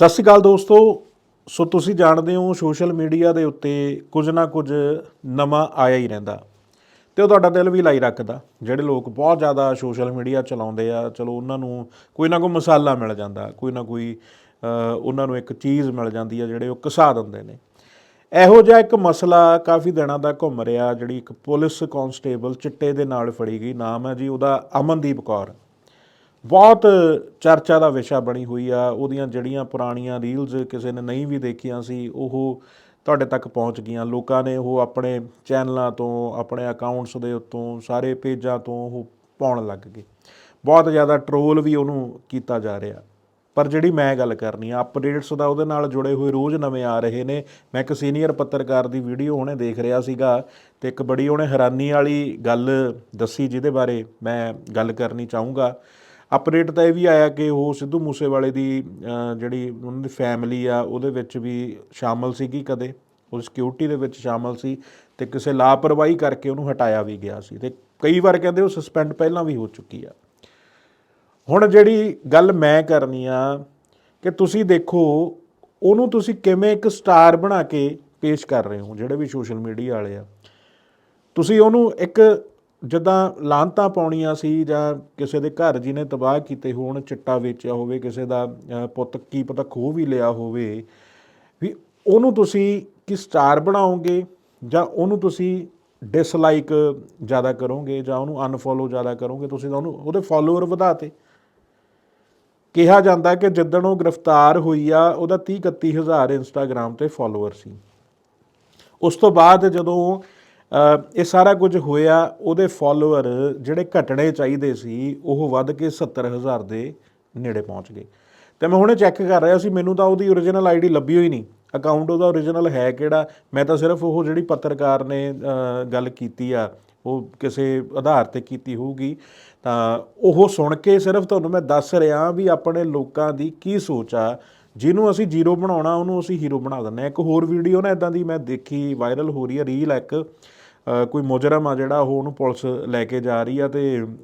ਸਤਿ ਸ਼੍ਰੀ ਅਕਾਲ ਦੋਸਤੋ। ਸੋ ਤੁਸੀਂ ਜਾਣਦੇ ਹੋ ਸੋਸ਼ਲ ਮੀਡੀਆ ਦੇ ਉੱਤੇ ਕੁਝ ਨਾ ਕੁਝ ਨਵਾਂ ਆਇਆ ਹੀ ਰਹਿੰਦਾ। ਤੇ ਉਹ ਤੁਹਾਡਾ ਦਿਲ ਵੀ ਲਾਈ ਰੱਖਦਾ, ਜਿਹੜੇ ਲੋਕ ਬਹੁਤ ਜ਼ਿਆਦਾ ਸੋਸ਼ਲ ਮੀਡੀਆ ਚਲਾਉਂਦੇ ਆ, ਚਲੋ ਉਹਨਾਂ ਨੂੰ ਕੋਈ ਨਾ ਕੋਈ ਮਸਾਲਾ ਮਿਲ ਜਾਂਦਾ, ਕੋਈ ਨਾ ਕੋਈ ਉਹਨਾਂ ਨੂੰ ਇੱਕ ਚੀਜ਼ ਮਿਲ ਜਾਂਦੀ ਆ ਜਿਹੜੇ ਉਹ ਘਸਾ ਦਿੰਦੇ ਨੇ। ਇਹੋ ਜਿਹਾ ਇੱਕ ਮਸਲਾ ਕਾਫੀ ਦਿਨਾਂ ਦਾ ਘੁੰਮ ਰਿਹਾ, ਜਿਹੜੀ ਇੱਕ ਪੁਲਿਸ ਕਾਂਸਟੇਬਲ ਚਿੱਟੇ ਦੇ ਨਾਲ ਫੜੀ ਗਈ। ਨਾਮ ਹੈ ਜੀ ਉਹਦਾ ਅਮਨਦੀਪ ਕੌਰ। ਬਹੁਤ ਚਰਚਾ ਦਾ ਵਿਸ਼ਾ ਬਣੀ ਹੋਈ ਆ। ਉਹਦੀਆਂ ਜਿਹੜੀਆਂ ਪੁਰਾਣੀਆਂ ਰੀਲਜ਼ ਕਿਸੇ ਨੇ ਨਹੀਂ ਵੀ ਦੇਖੀਆਂ ਸੀ, ਉਹ ਤੁਹਾਡੇ ਤੱਕ ਪਹੁੰਚ ਗਈਆਂ। ਲੋਕਾਂ ਨੇ ਉਹ ਆਪਣੇ ਚੈਨਲਾਂ ਤੋਂ, ਆਪਣੇ ਅਕਾਊਂਟਸ ਦੇ ਉੱਤੋਂ, ਸਾਰੇ ਪੇਜਾਂ ਤੋਂ ਉਹ ਪਾਉਣ ਲੱਗ ਗਏ। ਬਹੁਤ ਜ਼ਿਆਦਾ ਟਰੋਲ ਵੀ ਉਹਨੂੰ ਕੀਤਾ ਜਾ ਰਿਹਾ। ਪਰ ਜਿਹੜੀ ਮੈਂ ਗੱਲ ਕਰਨੀ ਆ ਅਪਡੇਟਸ ਦਾ ਉਹਦੇ ਨਾਲ ਜੁੜੇ ਹੋਏ ਰੋਜ਼ ਨਵੇਂ ਆ ਰਹੇ ਨੇ। ਮੈਂ ਇੱਕ ਸੀਨੀਅਰ ਪੱਤਰਕਾਰ ਦੀ ਵੀਡੀਓ ਹੁਣੇ ਦੇਖ ਰਿਹਾ ਸੀਗਾ ਤੇ ਇੱਕ ਬੜੀ ਉਹਨੇ ਹੈਰਾਨੀ ਵਾਲੀ ਗੱਲ ਦੱਸੀ, ਜਿਹਦੇ ਬਾਰੇ ਮੈਂ ਗੱਲ ਕਰਨੀ ਚਾਹੂੰਗਾ। ਅਪਡੇਟ ਤਾਂ ਇਹ ਵੀ ਆਇਆ ਕਿ ਉਹ ਸਿੱਧੂ ਮੂਸੇਵਾਲੇ ਦੀ ਜਿਹੜੀ ਉਹਨਾਂ ਦੀ ਫੈਮਿਲੀ ਆ, ਉਹਦੇ ਵਿੱਚ ਵੀ ਸ਼ਾਮਲ ਸੀਗੀ ਕਦੇ। ਉਹ ਸਿਕਿਉਰਿਟੀ ਦੇ ਵਿੱਚ ਸ਼ਾਮਲ ਸੀ ਤੇ ਕਿਸੇ ਲਾਪਰਵਾਹੀ ਕਰਕੇ ਉਹਨੂੰ ਹਟਾਇਆ ਵੀ ਗਿਆ ਸੀ। ਤੇ ਕਈ ਵਾਰ ਕਹਿੰਦੇ ਉਹ ਸਸਪੈਂਡ ਪਹਿਲਾਂ ਵੀ ਹੋ ਚੁੱਕੀ ਆ। ਹੁਣ ਜਿਹੜੀ ਗੱਲ ਮੈਂ ਕਰਨੀ ਆ ਕਿ ਤੁਸੀਂ ਦੇਖੋ, ਉਹਨੂੰ ਤੁਸੀਂ ਕਿਵੇਂ ਇੱਕ ਸਟਾਰ ਬਣਾ ਕੇ ਪੇਸ਼ ਕਰ ਰਹੇ ਹੋ, ਜਿਹੜੇ ਵੀ ਸੋਸ਼ਲ ਮੀਡੀਆ ਵਾਲੇ ਆ। ਤੁਸੀਂ ਉਹਨੂੰ ਇੱਕ ਜਿੱਦਾਂ ਲਾਂਤਾਂ ਪਾਉਣੀਆਂ ਸੀ ਜਾਂ ਕਿਸੇ ਦੇ ਘਰ ਜਿਹਨੇ ਤਬਾਹ ਕੀਤੇ ਹੋਣ, ਚਿੱਟਾ ਵੇਚਿਆ ਹੋਵੇ, ਕਿਸੇ ਦਾ ਪੁੱਤ, ਕੀ ਪਤਾ ਖੋਹ ਵੀ ਲਿਆ ਹੋਵੇ, ਵੀ ਉਹਨੂੰ ਤੁਸੀਂ ਕਿ ਸਟਾਰ ਬਣਾਓਗੇ ਜਾਂ ਉਹਨੂੰ ਤੁਸੀਂ ਡਿਸਲਾਈਕ ਜ਼ਿਆਦਾ ਕਰੋਗੇ ਜਾਂ ਉਹਨੂੰ ਅਨਫੋਲੋ ਜ਼ਿਆਦਾ ਕਰੋਗੇ, ਤੁਸੀਂ ਤਾਂ ਉਹਨੂੰ, ਉਹਦੇ ਫਾਲੋਅਰ ਵਧਾਤੇ। ਕਿਹਾ ਜਾਂਦਾ ਕਿ ਜਿੱਦਣ ਉਹ ਗ੍ਰਿਫਤਾਰ ਹੋਈ ਆ, ਉਹਦਾ 30 31 ਹਜ਼ਾਰ ਇੰਸਟਾਗ੍ਰam ਤੇ ਫਾਲੋਅਰ ਸੀ। ਉਸ ਤੋਂ ਬਾਅਦ ਜਦੋਂ ਇਹ ਸਾਰਾ ਕੁਝ ਹੋਇਆ, ਉਹਦੇ ਫਾਲੋਅਰ ਜਿਹੜੇ ਘਟਣੇ ਚਾਹੀਦੇ ਸੀ, ਉਹ ਵੱਧ ਕੇ 70000 ਦੇ ਨੇੜੇ ਪਹੁੰਚ ਗਏ। ਤੇ ਮੈਂ ਹੁਣੇ ਚੈੱਕ ਕਰ ਰਿਹਾ ਸੀ, ਮੈਨੂੰ ਤਾਂ ਉਹਦੀ origignal ਆਈਡੀ ਲੱਭੀ ਹੋਈ ਨਹੀਂ। ਅਕਾਊਂਟ ਉਹਦਾ origignal ਹੈ ਕਿਹੜਾ? ਮੈਂ ਤਾਂ ਸਿਰਫ ਉਹ ਜਿਹੜੀ ਪੱਤਰਕਾਰ ਨੇ ਗੱਲ ਕੀਤੀ ਆ, ਉਹ ਕਿਸੇ ਆਧਾਰ ਤੇ ਕੀਤੀ ਹੋਊਗੀ। ਤਾਂ ਉਹ ਸੁਣ ਕੇ ਸਿਰਫ ਤੁਹਾਨੂੰ ਮੈਂ ਦੱਸ ਰਿਹਾ ਵੀ ਆਪਣੇ ਲੋਕਾਂ ਦੀ ਕੀ ਸੋਚ ਆ ਜਿਹਨੂੰ ਅਸੀਂ ਜ਼ੀਰੋ ਬਣਾਉਣਾ, ਉਹਨੂੰ ਅਸੀਂ ਹੀਰੋ ਬਣਾ ਦਿੰਦੇ ਆ ਇੱਕ ਹੋਰ ਵੀਡੀਓ ਨਾ ਇਦਾਂ ਦੀ ਮੈਂ ਦੇਖੀ ਵਾਇਰਲ ਹੋ ਰਹੀ ਹੈ ਰੀਲ ਇੱਕ ਕੋਈ ਮੁਜਰਮ ਆ ਜਿਹੜਾ ਉਹ ਉਹਨੂੰ ਪੁਲਿਸ ਲੈ ਕੇ ਜਾ ਰਹੀ ਆ ਤੇ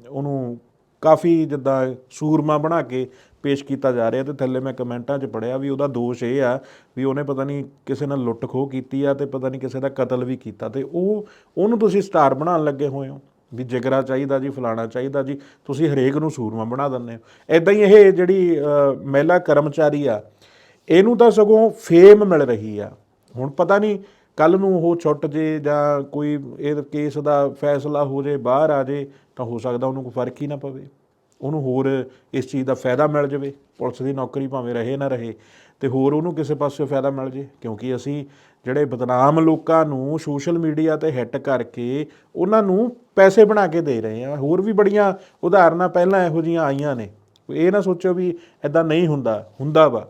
ਉਹਨੂੰ ਕਾਫੀ ਜਿੱਦਾਂ ਸੂਰਮਾ ਬਣਾ ਕੇ ਪੇਸ਼ ਕੀਤਾ ਜਾ ਰਿਹਾ ਤੇ ਥੱਲੇ ਮੈਂ ਕਮੈਂਟਾਂ 'ਚ ਪੜਿਆ ਵੀ ਉਹਦਾ ਦੋਸ਼ ਇਹ ਆ ਵੀ ਉਹਨੇ ਪਤਾ ਨਹੀਂ ਕਿਸੇ ਨਾਲ ਲੁੱਟ ਖੋਹ ਕੀਤੀ ਆ ਤੇ ਪਤਾ ਨਹੀਂ ਕਿਸੇ ਦਾ ਕਤਲ ਵੀ ਕੀਤਾ ਤੇ ਉਹ, ਉਹਨੂੰ ਤੁਸੀਂ ਸਟਾਰ ਬਣਾਉਣ ਲੱਗੇ ਹੋਏ ਹੋ ਵੀ ਜਿਗਰਾ ਚਾਹੀਦਾ ਜੀ, ਫਲਾਣਾ ਚਾਹੀਦਾ ਜੀ, ਤੁਸੀਂ ਹਰੇਕ ਨੂੰ ਸੂਰਮਾ ਬਣਾ ਦਿੰਦੇ ਹੋ। ਐਦਾਂ ਹੀ ਇਹ ਜਿਹੜੀ ਮਹਿਲਾ ਕਰਮਚਾਰੀ ਆ ਇਹਨੂੰ ਤਾਂ ਸਗੋਂ ਫੇਮ ਮਿਲ ਰਹੀ ਆ। ਹੁਣ ਪਤਾ ਨਹੀਂ ਕੱਲ ਨੂੰ ਉਹ ਛੁੱਟ ਜੇ ਜਾਂ ਕੋਈ ਇਹ ਕੇਸ ਦਾ ਫੈਸਲਾ ਹੋ ਜੇ, ਬਾਹਰ ਆ ਜੇ, ਤਾਂ ਹੋ ਸਕਦਾ ਉਹਨੂੰ ਕੋਈ ਫ਼ਰਕ ਹੀ ਨਾ ਪਵੇ। ਉਹਨੂੰ ਹੋਰ ਇਸ ਚੀਜ਼ ਦਾ ਫਾਇਦਾ ਮਿਲ ਜਾਵੇ, ਪੁਲਿਸ ਦੀ ਨੌਕਰੀ ਭਾਵੇਂ ਰਹੇ ਨਾ ਰਹੇ, ਤੇ ਹੋਰ ਉਹਨੂੰ ਕਿਸੇ ਪਾਸੇ ਫਾਇਦਾ ਮਿਲ ਜੇ, ਕਿਉਂਕਿ ਅਸੀਂ ਜਿਹੜੇ ਬਦਨਾਮ ਲੋਕਾਂ ਨੂੰ ਸੋਸ਼ਲ ਮੀਡੀਆ ਤੇ ਹਿੱਟ ਕਰਕੇ ਉਹਨਾਂ ਨੂੰ ਪੈਸੇ ਬਣਾ ਕੇ ਦੇ ਰਹੇ ਆ ਹੋਰ ਵੀ ਬੜੀਆਂ ਉਦਾਹਰਨਾਂ ਪਹਿਲਾਂ ਇਹੋ ਜੀਆਂ ਆਈਆਂ ਨੇ। ਇਹ ਨਾ ਸੋਚੋ ਵੀ ਐਦਾਂ ਨਹੀਂ ਹੁੰਦਾ ਹੁੰਦਾ ਵਾ।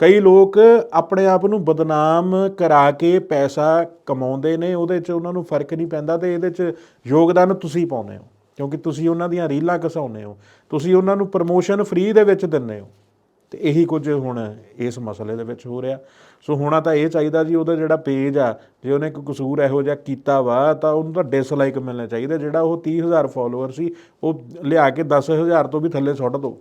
ਕਈ ਲੋਕ ਆਪਣੇ ਆਪ ਨੂੰ ਬਦਨਾਮ ਕਰਾ ਕੇ ਪੈਸਾ ਕਮਾਉਂਦੇ ਨੇ, ਉਹਦੇ 'ਚ ਉਹਨਾਂ ਨੂੰ ਫ਼ਰਕ ਨਹੀਂ ਪੈਂਦਾ ਤੇ ਇਹਦੇ 'ਚ ਯੋਗਦਾਨ ਤੁਸੀਂ ਪਾਉਂਦੇ ਹੋ, ਕਿਉਂਕਿ ਤੁਸੀਂ ਉਹਨਾਂ ਦੀਆਂ ਰੀਲਾਂ ਘਸਾਉਂਦੇ ਹੋ, ਤੁਸੀਂ ਉਹਨਾਂ ਨੂੰ ਪ੍ਰਮੋਸ਼ਨ ਫ੍ਰੀ ਦੇ ਵਿੱਚ ਦਿੰਦੇ ਹੋ, ਤੇ ਇਹੀ ਕੁਝ ਹੁਣ ਇਸ ਮਸਲੇ ਦੇ ਵਿੱਚ ਹੋ ਰਿਹਾ। ਸੋ ਹੋਣਾ ਤਾਂ ਇਹ ਚਾਹੀਦਾ ਜੀ, ਉਹਦਾ ਜਿਹੜਾ ਪੇਜ ਆ, ਜੇ ਉਹਨੇ ਕੋਈ ਕਸੂਰ ਇਹੋ ਜਿਹਾ ਕੀਤਾ ਵਾ, ਤਾਂ ਉਹਨੂੰ ਤਾਂ ਡਿਸਲਾਈਕ ਮਿਲਣਾ ਚਾਹੀਦਾ, ਜਿਹੜਾ ਉਹ 30000 ਫਾਲੋਅਰ ਸੀ, ਉਹ ਲਿਆ ਕੇ 10000 ਤੋਂ ਵੀ ਥੱਲੇ ਸੁੱਟ ਦੋ।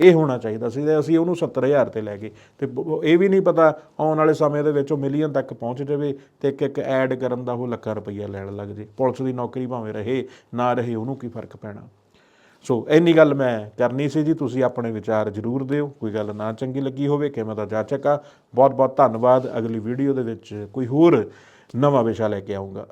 ਇਹ ਹੋਣਾ ਚਾਹੀਦਾ ਸੀ ਤੇ ਅਸੀਂ ਉਹਨੂੰ 70000 ਤੇ ਲੈ ਗਏ। ਤੇ ਇਹ ਵੀ ਨਹੀਂ ਪਤਾ ਆਉਣ ਵਾਲੇ ਸਮੇਂ ਦੇ ਵਿੱਚ ਉਹ ਮਿਲੀਅਨ ਤੱਕ ਪਹੁੰਚ ਜਾਵੇ ਤੇ ਇੱਕ ਇੱਕ ਐਡ ਕਰਨ ਦਾ ਉਹ ਲੱਖਾਂ ਰੁਪਈਆ ਲੈਣ ਲੱਗ ਜੇ। ਪੁਲਿਸ ਦੀ ਨੌਕਰੀ ਭਾਵੇਂ ਰਹੇ, ਨਾ ਰਹੇ, ਉਹਨੂੰ ਕੀ ਫ਼ਰਕ ਪੈਣਾ? ਸੋ ਇੰਨੀ ਗੱਲ ਮੈਂ ਕਰਨੀ ਸੀ ਜੀ, ਤੁਸੀਂ ਆਪਣੇ ਵਿਚਾਰ ਜ਼ਰੂਰ ਦਿਓ। ਕੋਈ ਗੱਲ ਨਾ ਚੰਗੀ ਲੱਗੀ ਹੋਵੇ, ਕਿਵੇਂ ਦਾ ਜਾਚਕ ਆ। ਬਹੁਤ ਬਹੁਤ ਧੰਨਵਾਦ। ਅਗਲੀ ਵੀਡੀਓ ਦੇ ਵਿੱਚ ਕੋਈ ਹੋਰ ਨਵਾਂ ਵਿਸ਼ਾ ਲੈ ਕੇ ਆਉਂਗਾ